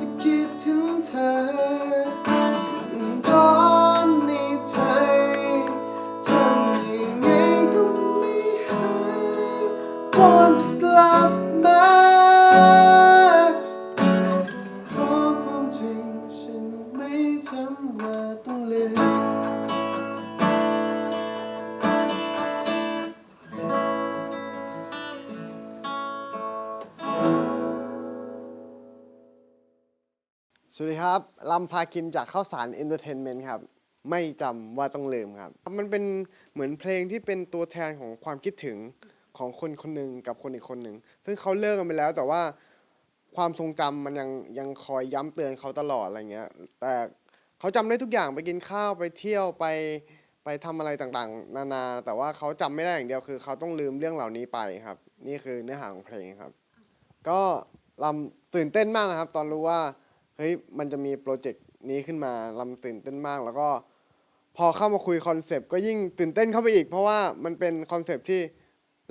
จะคิดถึงเธอร้อนในใจทำยังไงก็ไม่หายวอนกลับมาเพราะความจริงฉันไม่ทำมาต้องลย สวัสดีครับลำพาคินจากข้าวสารเอนเตอร์เทนเมนต์ครับ ไม่จำว่าต้องลืมครับ มันเป็นเหมือนเพลงที่เป็นตัวแทนของความคิดถึงของคนคนหนึ่งกับคนอีกคนหนึ่ง ซึ่งเขาเลิกกันไปแล้วแต่ว่าความทรงจำมันยังยังคอยย้ำเตือนเขาตลอดอะไรเงี้ย แต่เขาจำได้ทุกอย่างไปกินข้าวไปเที่ยวไปไปทำอะไรต่างๆ นานา แต่ว่าเขาจำไม่ได้อย่างเดียวคือ เขาต้องลืมเรื่องเหล่านี้ไปครับ นี่คือเนื้อหาของเพลงครับ ก็ลำตื่นเต้นมากนะครับ ตอนรู้ว่า เฮ้ยมันจะมีโปรเจกต์นี้ขึ้นมาลำตื่นเต้นมาก แล้วก็พอเข้ามาคุยคอนเซปต์ก็ยิ่งตื่นเต้นเข้าไปอีก เพราะว่ามันเป็นคอนเซปต์ที่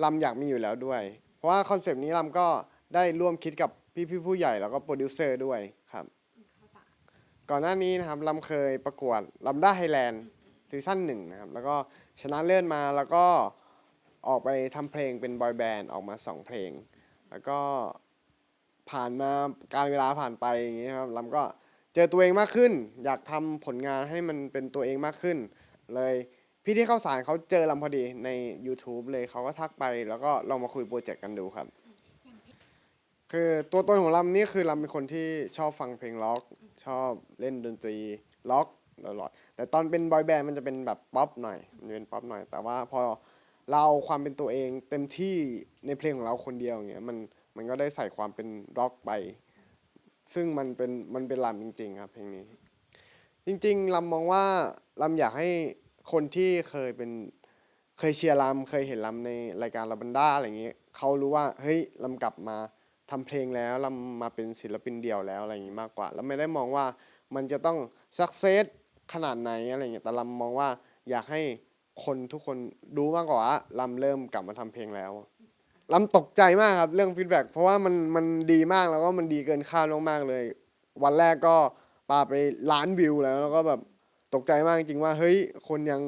ลำอยากมีอยู่แล้วด้วย เพราะว่าคอนเซปต์นี้ลำก็ได้ร่วมคิดกับพี่พี่ๆผู้ใหญ่แล้วก็โปรดิวเซอร์ด้วยครับ ก่อนหน้านี้นะครับลำเคยประกวดลำด้าไฮแลนด์ซีซั่นหนึ่งนะครับ แล้วก็ชนะเลื่อนมาแล้วก็ออกไปทำเพลงเป็นบอยแบนด์ออกมาสองเพลง แล้วก็ ผ่านมาการเวลาผ่านไปอย่างนี้ครับลำก็เจอตัวเองมากขึ้น อยากทำผลงานให้มันเป็นตัวเองมากขึ้น เลยพี่ที่เข้าสารเขาเจอลำพอดีใน YouTube เลยเขาก็ทักไป แล้วก็ลองมาคุยโปรเจกต์กันดูครับ คือตัวตนของลำนี่คือลำเป็นคนที่ชอบฟังเพลงล็อก ชอบเล่นดนตรีล็อกตลอดแต่ตอนเป็นบอยแบนด์มันจะเป็นแบบป๊อปหน่อยมันจะเป็นป๊อปหน่อย แต่ว่าพอเราความเป็นตัวเองเต็มที่ในเพลงของเราคนเดียวอย่างเงี้ยมัน มันก็ได้ใส่ความเป็นร็อกไป ซึ่งมันเป็นมันเป็นลำจริง ๆ ครับเพลงนี้ จริงๆลำมองว่าลำอยากให้คนที่เคยเป็นเคยเชียร์ลำเคยเห็นลำในรายการลาบันด้าอะไรอย่างเงี้ยเขารู้ว่าเฮ้ยลำกลับมาทำเพลงแล้วลำมาเป็นศิลปินเดี่ยวแล้วอะไรอย่างงี้มากกว่า แล้วไม่ได้มองว่ามันจะต้องสักเซสขนาดไหนอะไรอย่างเงี้ยแต่ลำมองว่าอยากให้คนทุกคนรู้มากกว่าว่าลำเริ่มกลับมาทำเพลงแล้ว ล้ำตกใจมากครับเรื่องฟีดแบ็เพราะว่ามันมันดีมากแล้วก็มันดีเกินคาดมากๆเลย วันแรกก็ปาไปล้านวิวแล้ว แล้วก็แบบตกใจมากจริงๆว่าเฮ้ยคนยัง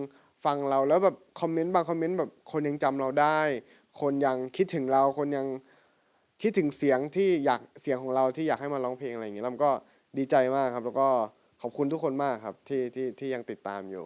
ฟังเราแล้วแบบคอมเมนต์บางคอมเมนต์แบบคนยังจำเราได้ คนยังคิดถึงเราคนยังคิดถึงเสียงที่อยากเสียงของเราที่อยากให้มาร้องเพลงอะไรอย่างเงี้ยล้ำก็ดีใจมากครับ แล้วก็ขอบคุณทุกคนมากครับที่ที่ที่ยังติดตามอยู่